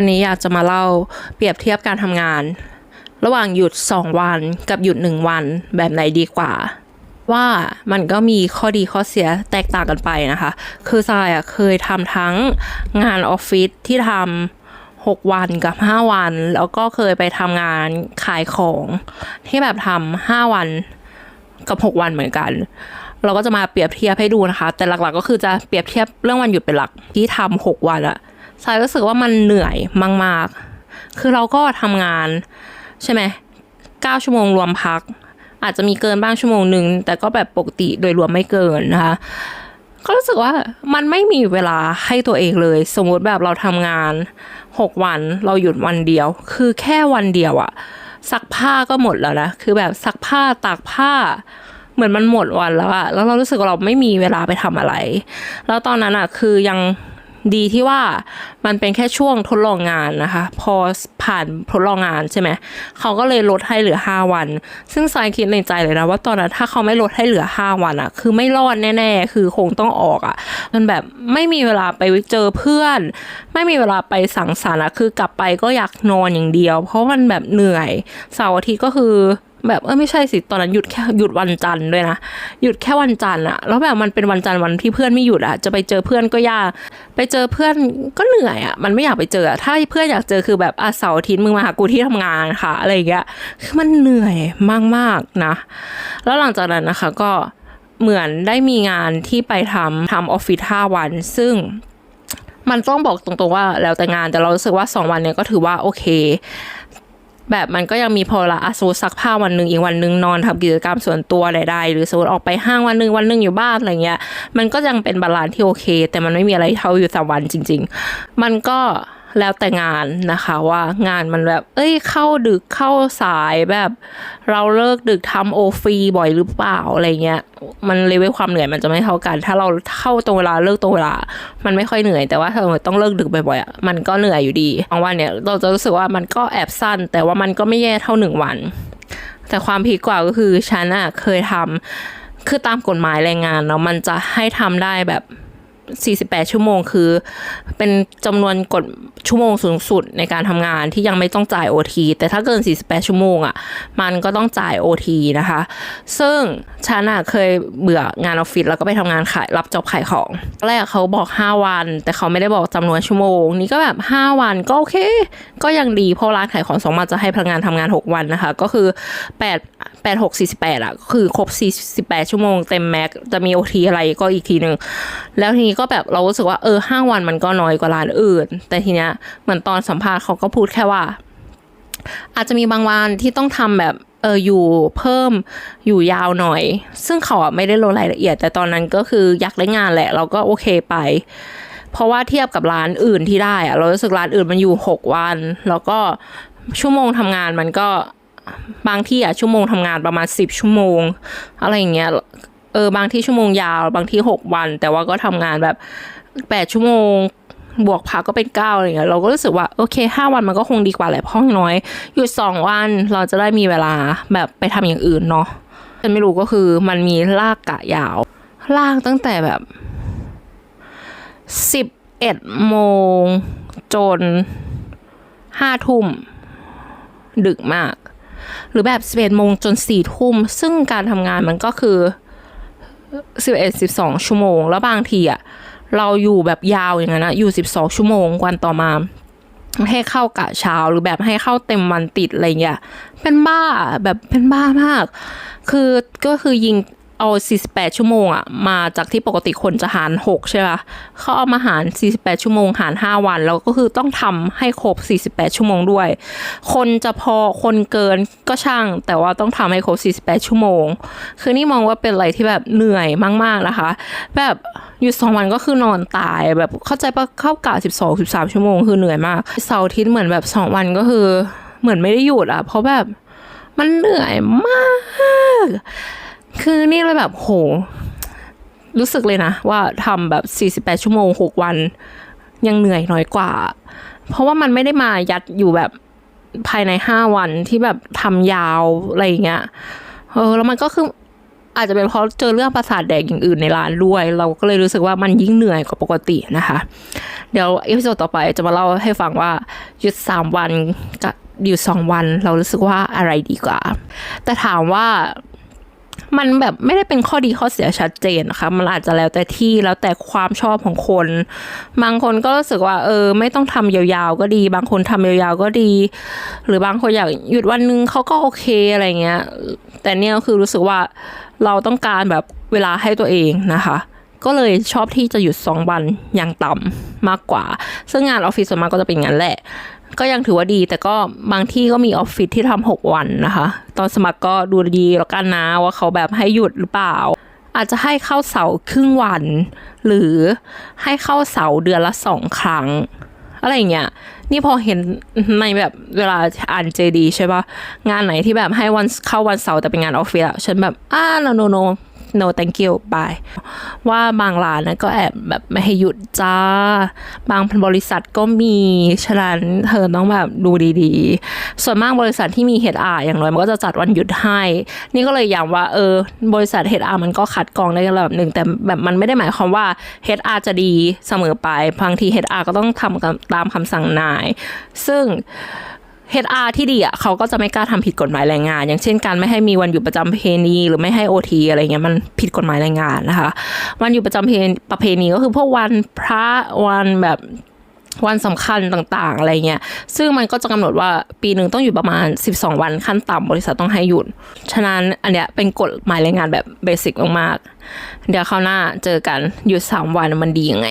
วันนี้อยากจะมาเล่าเปรียบเทียบการทำงาน ระหว่างหยุด 2 วันกับหยุด 1 วันแบบไหนดีกว่า ว่ามันก็มีข้อดีข้อเสียแตกต่างกันไปนะคะ คือทรายอะเคยทำทั้งงานออฟฟิศที่ทำ6วันกับ 5 วัน แล้วก็เคยไปทำงานขายของที่แบบทำ5วันกับ 6 วันเหมือนกัน เราก็จะมาเปรียบเทียบให้ดูนะคะ แต่หลักๆ ก็คือจะเปรียบเทียบเรื่องวันหยุดเป็นหลักที่ทำหกวันอะ ทรายรู้สึกว่ามันเหนื่อยมาก ๆ คือเราก็ทำงานใช่ไหมเก้าชั่วโมงรวมพัก อาจจะมีเกินบ้างชั่วโมงหนึ่ง แต่ก็แบบปกติโดยรวมไม่เกินนะคะ ก็รู้สึกว่ามันไม่มีเวลาให้ตัวเองเลย สมมติแบบเราทำงานหกวัน เราหยุดวันเดียว คือแค่วันเดียวอะซักผ้าก็หมดแล้วนะ คือแบบซักผ้าตากผ้าเหมือนมันหมดวันแล้วอะแล้วเรารู้สึกว่าเราไม่มีเวลาไปทำอะไร แล้วตอนนั้นอะคือยัง ดีที่ว่ามันเป็นแค่ช่วงทดลองงานนะคะ พอผ่านทดลองงานใช่ไหมเขาก็เลยลดให้เหลือ 5 วัน ซึ่งทรายคิดในใจเลยนะว่าตอนนั้นถ้าเขาไม่ลดให้เหลือ 5 วันอะคือไม่รอดแน่ๆ คือคงต้องออกอะมันแบบไม่มีเวลาไปเจอเพื่อน ไม่มีเวลาไปสังสรรค์อะคือกลับไปก็อยากนอนอย่างเดียว เพราะมันแบบเหนื่อยเสาร์อาทิตย์ก็คือ แบบเออไม่ใช่สิตอนนั้นหยุดแค่หยุดวันจันทร์ด้วยนะหยุดแค่วันจันทร์อะแล้วแบบมันเป็นวันจันทร์วันที่เพื่อนไม่หยุดอะจะไปเจอเพื่อนก็ยาก ไปเจอเพื่อนก็เหนื่อยอะมันไม่อยากไปเจอถ้าเพื่อนอยากเจอคือแบบอาเสาร์อาทิตย์มึงมาหากูที่ทำงานค่ะ อะไรอย่างเงี้ยคือมันเหนื่อยมากๆนะ แล้วหลังจากนั้นนะคะก็เหมือนได้มีงานที่ไปทำทำออฟฟิศห้าวัน ซึ่งมันต้องบอกตรงๆว่าแล้วแต่งานแต่เรารู้สึกว่าสองวันเนี้ยก็ถือว่าโอเค แบบมันก็ยังมีพอละอสมมติซักผ้าวันหนึ่งอีกวันหนึ่งนอนทำกิจกรรมส่วนตัวใดๆหรือสมมติออกไปห้างวันหนึ่งวันหนึ่งอยู่บ้านอะไรเงี้ยมันก็ยังเป็นบาลานซ์ที่โอเค แต่มันไม่มีอะไรเท่าอยู่สามวันจริง ๆ มันก็ แล้วแต่งานนะคะว่างานมันแบบ เอ้ยเข้าดึกเข้าสายแบบ เราเลิกดึกทำโอฟรีบ่อยหรือเปล่าอะไรเงี้ยมันเลเวลความเหนื่อยมันจะไม่เท่ากัน ถ้าเราเข้าตรงเวลาเลิกตรงเวลา มันไม่ค่อยเหนื่อยแต่ว่าถ้าเราต้องเลิกดึกบ่อยๆมันก็เหนื่อยอยู่ดีบางวันเนี่ยเราจะรู้สึกว่ามันก็แอบสั้น แต่ว่ามันก็ไม่แย่เท่าหนึ่งวัน แต่ความพีคกว่าก็คือฉันอะเคยทำคือตามกฎหมายแรงงานเนาะมันจะให้ทำได้แบบ 48 ชั่วโมงคือ เป็นจำนวนกดชั่วโมงสูงสุดในการทำงานที่ยังไม่ต้องจ่าย OT แต่ถ้าเกิน 48 ชั่วโมงอะ่ะ มันก็ต้องจ่าย OT นะคะ ซึ่งฉันอะ่ะเคยเบื่องานออฟฟิศแล้วก็ไปทำงานขายรับจอบขายของ แรกเขาบอก 5 วัน แต่เขาไม่ได้บอกจำนวนชั่วโมง นี่ก็แบบ 5 วันก็โอเค ก็ยังดีเพราะร้านขายของสองมาจะให้พนักงานทำงาน 6 วันนะคะ ก็คือ 8 8 6 48อะก็คือครบ48ชั่วโมงเต็มแม็กจะมี OT อะไรก็อีกทีหนึ่งแล้วทีนี้ก็แบบเรารู้สึกว่าเออห้าวันมันก็น้อยกว่าร้านอื่น แต่ทีเนี้ยเหมือนตอนสัมภาษณ์เขาก็พูดแค่ว่า อาจจะมีบางวันที่ต้องทำแบบเอออยู่เพิ่มอยู่ยาวหน่อย ซึ่งเขาอะไม่ได้ลงรายละเอียด แต่ตอนนั้นก็คืออยากได้งานแหละ เราก็โอเคไป เพราะว่าเทียบกับร้านอื่นที่ได้อะเรารู้สึกร้านอื่นมันอยู่หกวัน แล้วก็ชั่วโมงทำงานมันก็ บางที่อะชั่วโมงทำงานประมาณสิบชั่วโมง อะไรอย่างเงี้ยเออบางที่ชั่วโมงยาว บางที่หกวัน แต่ว่าก็ทำงานแบบแปดชั่วโมง บวกพักก็เป็นเก้าอะไรเงี้ยเราก็รู้สึกว่าโอเคห้าวันมันก็คงดีกว่าแหละเพราะองน้อยหยุดสองวันเราจะได้มีเวลาแบบไปทำอย่างอื่นเนาะฉันไม่รู้ก็คือมันมีลากกะยาวลากตั้งแต่แบบสิบเอ็ดโมงจนห้าทุ่มดึกมาก หรือแบบสิบเอ็ดโมงจนสี่ทุ่ม ซึ่งการทำงานมันก็คือสิบเอ็ดสิบสองชั่วโมง แล้วบางทีอะเราอยู่แบบยาวอย่างนั้นนะอยู่สิบสองชั่วโมงวันต่อมา ให้เข้ากะเช้าหรือแบบให้เข้าเต็มวันติดอะไรเงี้ยเป็นบ้าแบบเป็นบ้ามาก คือก็คือยิง เอา 48 ชั่วโมงอะมาจากที่ปกติคนจะหาร 6 ใช่ปะเขาเอามาหาร 48 ชั่วโมง หาร 5 วัน แล้วก็คือต้องทำให้ครบ 48 ชั่วโมงด้วย คนจะพอคนเกินก็ช่าง แต่ว่าต้องทำให้ครบ 48 ชั่วโมง คือนี่มองว่าเป็นอะไรที่แบบเหนื่อยมาก ๆ นะคะ แบบหยุดสองวันก็คือนอนตาย แบบเข้าใจปะเข้ากะ12 13 ชั่วโมงคือเหนื่อยมาก เสาร์อาทิตย์เหมือนแบบสองวันก็คือเหมือนไม่ได้หยุดอะเพราะแบบมันเหนื่อยมาก คือนี่เลยแบบโห รู้สึกเลยนะ ว่าทำแบบ 48 ชั่วโมง 6 วัน ยังเหนื่อยน้อยกว่า เพราะว่ามันไม่ได้มายัดอยู่แบบภายใน 5 วันที่แบบทำยาวอะไรอย่างเงี้ยเออแล้วมันก็คืออาจจะเป็นเพราะเจอเรื่องประสาทแดกอย่างอื่นในร้านด้วย เราก็เลยรู้สึกว่ามันยิ่งเหนื่อยกว่าปกตินะคะ เดี๋ยวอีพิโซดต่อไปจะมาเล่าให้ฟังว่าหยุดสามวันกับหยุดสองวัน เรารู้สึกว่าอะไรดีกว่า แต่ถามว่า มันแบบไม่ได้เป็นข้อดีข้อเสียชัดเจนนะคะ มันอาจจะแล้วแต่ที่แล้วแต่ความชอบของคน บางคนก็รู้สึกว่า เออ ไม่ต้องทำยาวๆก็ดี บางคนทำยาวๆก็ดี หรือบางคนอยากหยุดวันหนึงเขาก็โอเคอะไรเงี้ย แต่เนี่ยคือรู้สึกว่าเราต้องการแบบเวลาให้ตัวเองนะคะ ก็เลยชอบที่จะหยุดสองวันอย่างต่ำมากกว่า ซึ่งงานออฟฟิศส่วนมากก็จะเป็นอย่านแหละ ก็ยังถือว่าดี แต่ก็บางที่ก็มีออฟฟิศที่ทำหกวันนะคะ ตอนสมัครก็ดูดีแล้วกันนะว่าเขาแบบให้หยุดหรือเปล่า อาจจะให้เข้าเสาครึ่งวัน หรือให้เข้าเสาเดือนละสองครั้ง อะไรเงี้ยนี่พอเห็นในแบบเวลาอ่านเจดีใช่ปะงานไหนที่แบบให้วันเข้าวันเสาร์แต่เป็นงานออฟฟิศอะฉันแบบอ่า no no no no thank you bye ว่าบางร้านนะก็แอบแบบไม่ให้หยุดจ้า บางบริษัทก็มี ฉะนั้นเธอต้องแบบดูดีๆ ส่วนมากบริษัทที่มี HR อย่างน้อยมันก็จะจัดวันหยุดให้ นี่ก็เลยย้ำว่าเออบริษัท HR มันก็คัดกรองได้ระดับหนึ่ง แต่แบบมันไม่ได้หมายความว่า HR จะดีเสมอไปบางที HR ก็ต้องทำตามคำสั่งนาย ซึ่ง HR ที่ดีอะเขาก็จะไม่กล้าทำผิดกฎหมายแรงงาน อย่างเช่นการไม่ให้มีวันหยุดประจำเพณีหรือไม่ให้ OT อะไรเงี้ยมันผิดกฎหมายแรงงานนะคะ วันหยุดประจำเพณประเพณีก็คือพวกวันพระวันแบบวันสำคัญต่างๆ อะไรเงี้ย ซึ่งมันก็จะกำหนดว่าปีหนึ่งต้องอยู่ประมาณ 12 วันขั้นต่ำบริษัทต้องให้หยุด ฉะนั้นอันเนี้ยเป็นกฎหมายแรงงานแบบเบสิกมากๆ เดี๋ยวคราวหน้าเจอกันหยุด 3 วันมันดียังไง